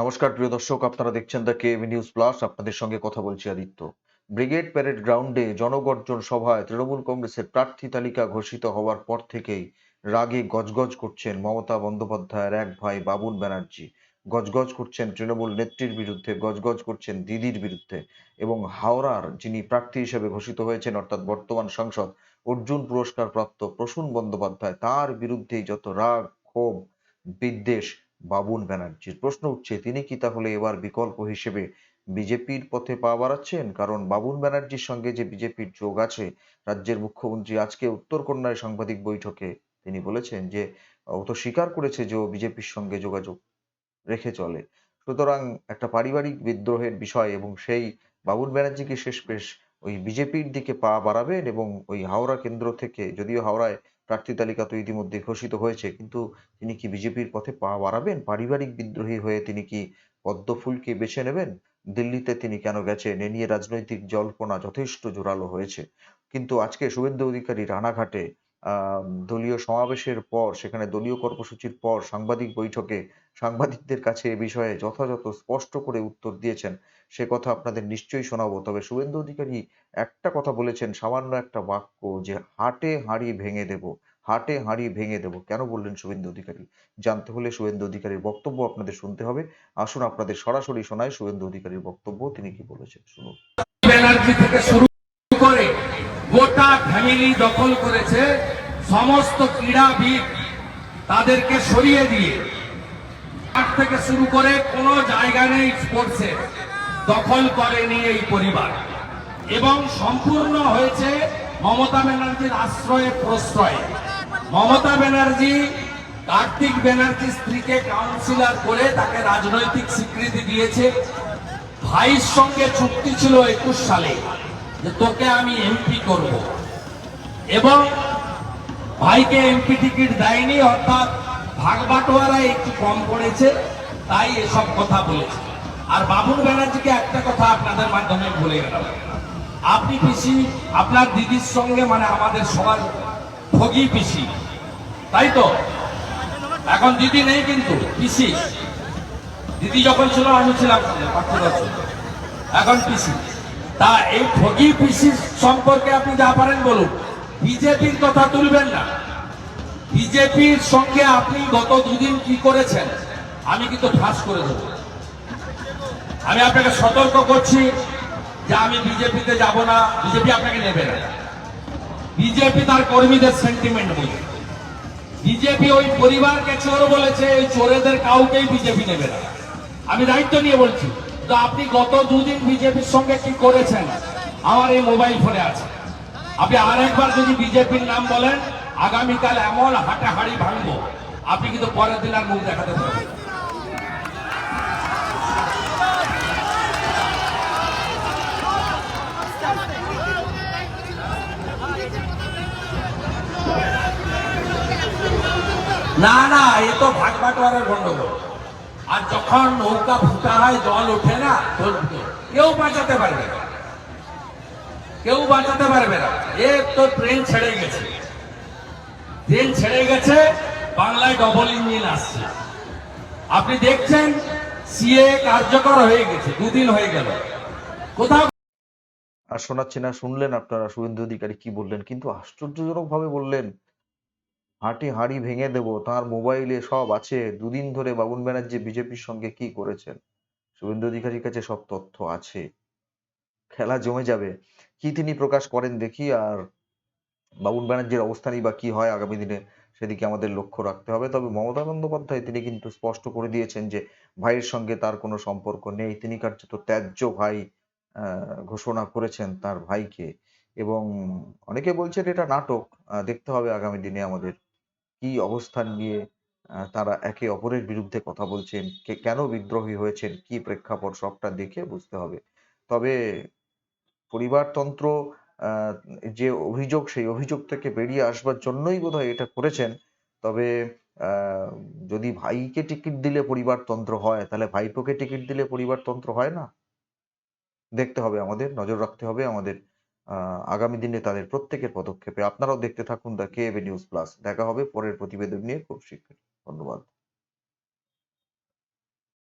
নমস্কার, প্রিয় দর্শক, আপনারা দেখছেন দ্য কে নিউজ প্লাস আপনাদের সঙ্গে কথা বলছি আদিত্য। ব্রিগেড প্যারেড গ্রাউন্ডে জনগর্জন সভায় তৃণমূল কংগ্রেসের প্রার্থী তালিকা ঘোষিত হওয়ার পর থেকেই রাগে গজগজ করছেন মমতা বন্দ্যোপাধ্যায়ের এক ভাই বাবুন ব্যানার্জি। গজগজ করছেন তৃণমূল নেত্রীর বিরুদ্ধে, গজগজ করছেন দিদির বিরুদ্ধে এবং হাওড়ার যিনি প্রার্থী হিসেবে ঘোষিত হয়েছেন, অর্থাৎ বর্তমান সাংসদ অর্জুন পুরস্কার প্রাপ্ত প্রসূন বন্দ্যোপাধ্যায়, তার বিরুদ্ধেই যত রাগ, ক্ষোভ, বিদ্বেষ বাবুন ব্যানার্জির প্রশ্ন উঠছে, তিনি কি তাহলে এবার বিকল্প হিসেবে বিজেপির পথে পা বাড়াচ্ছেন? কারণ বাবুন ব্যানার্জির সঙ্গে যে বিজেপির যোগ আছে, রাজ্যের মুখ্যমন্ত্রী আজকে উত্তরকন্যায় সাংবাদিক বৈঠকে তিনি বলেছেন যে, ও তো স্বীকার করেছে যে ও বিজেপির সঙ্গে যোগাযোগ রেখে চলে। সুতরাং একটা পারিবারিক বিদ্রোহের বিষয় এবং সেই বাবুল ব্যানার্জিকে শেষ পেশ ওই বিজেপির দিকে পা বাড়াবেন এবং ওই হাওড়া কেন্দ্র থেকে, যদিও হাওড়ায় প্রার্থী তালিকা তো ইতিমধ্যে ঘোষিত হয়েছে, কিন্তু তিনি কি বিজেপির পথে পা বাড়াবেন? পারিবারিক বিদ্রোহী হয়ে তিনি কি পদ্ম ফুলকে বেছে নেবেন? দিল্লিতে তিনি কেন গেছেন? এ নিয়ে রাজনৈতিক জল্পনা যথেষ্ট জোরালো হয়েছে। কিন্তু আজকে শুভেন্দু অধিকারী রানাঘাটে দলীয় সমাবেশের পর, সেখানে দলীয় কর্মসূচির পর সাংবাদিক বৈঠকে সাংবাদিকদের কাছে এ বিষয়ে যথাযথ স্পষ্ট করে উত্তর দিয়েছেন। সে কথা আপনাদের নিশ্চয়ই শোনাবো। তবে শুভেন্দু অধিকারী একটা কথা বলেছেন, সামান্য একটা বাক্য যে হাটে হাঁড়ি ভেঙে দেব, হাটে হাঁড়ি ভেঙে দেব। কেন বললেন শুভেন্দু অধিকারী? জানতে হলে শুভেন্দু অধিকারীর বক্তব্য আপনাদের শুনতে হবে। আসুন আপনাদের সরাসরি শোনায় শুভেন্দু অধিকারীর বক্তব্য, তিনি কি বলেছেন? শুনুন। থেকে শুরু গোটা ফ্যামিলি দখল করেছে সমস্ত ক্রীড়াবিদ তাদেরকে সরিয়ে দিয়ে। মাঠ থেকে শুরু করে কোনো জায়গা নেই স্পোর্টসে দখল করেনি এই পরিবার। এবং সম্পূর্ণ হয়েছে মমতা ব্যানার্জির আশ্রয়ে প্রশ্রয়ে। মমতা ব্যানার্জি, কার্তিক ব্যানার্জি স্ত্রীকে কাউন্সিলর করে তাকে রাজনৈতিক স্বীকৃতি দিয়েছে। ভাইয়ের সঙ্গে চুক্তি ছিল একুশ সালে। যে তোকে আমি এমপি করব। এবং ভাইকে এমপি টিকিট দেয়নি, অর্থাৎ ভাগ বাটোয়ারা একটু কম করেছে তাই এসব কথা বলেছে। আর বাবুল ব্যানার্জিকে একটা কথা আপনাদের মাধ্যমে বলে গেলাম। আপনি পিসি, আপনার দিদির সঙ্গে মানে আমাদের সবার ভোগী পিসি। তাই তো? এখন দিদি নেই কিন্তু, পিসি। দিদি যখন ছিল, আমি ছিলাম এখন পিসি। তা এই ঠগি পিসি সম্পর্কে আপনি যা পারেন বলুন। বিজেপির কথা তুলবেন না। বিজেপির সঙ্গে আপনি গত দুদিন কি করেছেন, আমি কিন্তু ফাঁস করে দেব। আমি আপনাকে সতর্ক করছি যে আমি বিজেপিতে যাব না, বিজেপি আপনাকে নেবে না। বিজেপি তার কর্মীদের সেন্টিমেন্ট বোঝে বিজেপি ওই পরিবারকে চোর বলেছে ওই চোরেদের কাউকেই বিজেপি নেবে না। আমি দায়িত্ব নিয়ে বলছি তো আপনি গত দুদিন বিজেপির সঙ্গে কি করেছেন? আমার এই মোবাইল ফোনে আছে। আপনি আরেকবার যদি বিজেপির নাম বলেন, আগামীকাল এমন হাটে হাড়ি ভাঙবো। আপনি কিন্তু পরের দিন আর মুখ দেখাতে পারবেন। না। না এ তো ভাগ বাটোয়ারের গন্ডগোল। আর যখন নৌকা ফুটা হয়, জল ওঠে না কেউ বাঁচাতে পারবে না। কেউ বাঁচাতে পারবে না। এ তো ট্রেন ছেড়ে গেছে। ট্রেন ছেড়ে গেছে, বাংলায় ডবল ইঞ্জিন আসছে। আপনি দেখছেন, সিএ কার্যকর হয়ে গেছে, দুদিন হয়ে গেল। কোথাও আর শোনাচ্ছি না, শুনলেন আপনারা? শুভেন্দু অধিকারী কি বললেন? কিন্তু আশ্চর্যজনক ভাবে বললেন হাঁটি হাঁড়ি ভেঙে দেব, তার মোবাইলে সব আছে। দুদিন ধরে বাবুন ব্যানার্জি বিজেপির সঙ্গে কি করেছেন? শুভেন্দু অধিকারীর কাছে সব তথ্য আছে। খেলা জমে যাবে। কি তিনি প্রকাশ করেন দেখি, আর বাবুন ব্যানার্জির অবস্থানই বা কি হয় আগামী দিনে সেদিকে আমাদের লক্ষ্য রাখতে হবে। তবে মমতা বন্দ্যোপাধ্যায় তিনি কিন্তু স্পষ্ট করে দিয়েছেন যে, ভাইয়ের সঙ্গে তার কোনো সম্পর্ক নেই। তিনি কার্যত ত্যায্য ভাই ঘোষণা করেছেন তার ভাইকে। এবং অনেকে বলছেন এটা নাটক দেখতে হবে আগামী দিনে আমাদের কি অবস্থান নিয়ে তারা একে অপরের বিরুদ্ধে কথা বলছেন? কে, কেন বিদ্রোহী হয়েছেন? কি প্রেক্ষাপট? সবটা দেখে বুঝতে হবে। তবে পরিবারতন্ত্র যে অভিযোগ, সেই অভিযোগ থেকে বেরিয়ে আসবার জন্যই বোধহয় এটা করেছেন। তবে যদি ভাইকে টিকিট দিলে পরিবারতন্ত্র হয়, তাহলে ভাইপোকে টিকিট দিলে পরিবারতন্ত্র হয় না? দেখতে হবে আমাদের, নজর রাখতে হবে আমাদের। আগামী দিনে তাদের প্রত্যেকের পদক্ষেপে আপনারাও দেখতে থাকুন দ্য কে নিউজ প্লাস। দেখা হবে পরের প্রতিবেদন নিয়ে। খুব শীঘ্রই। ধন্যবাদ।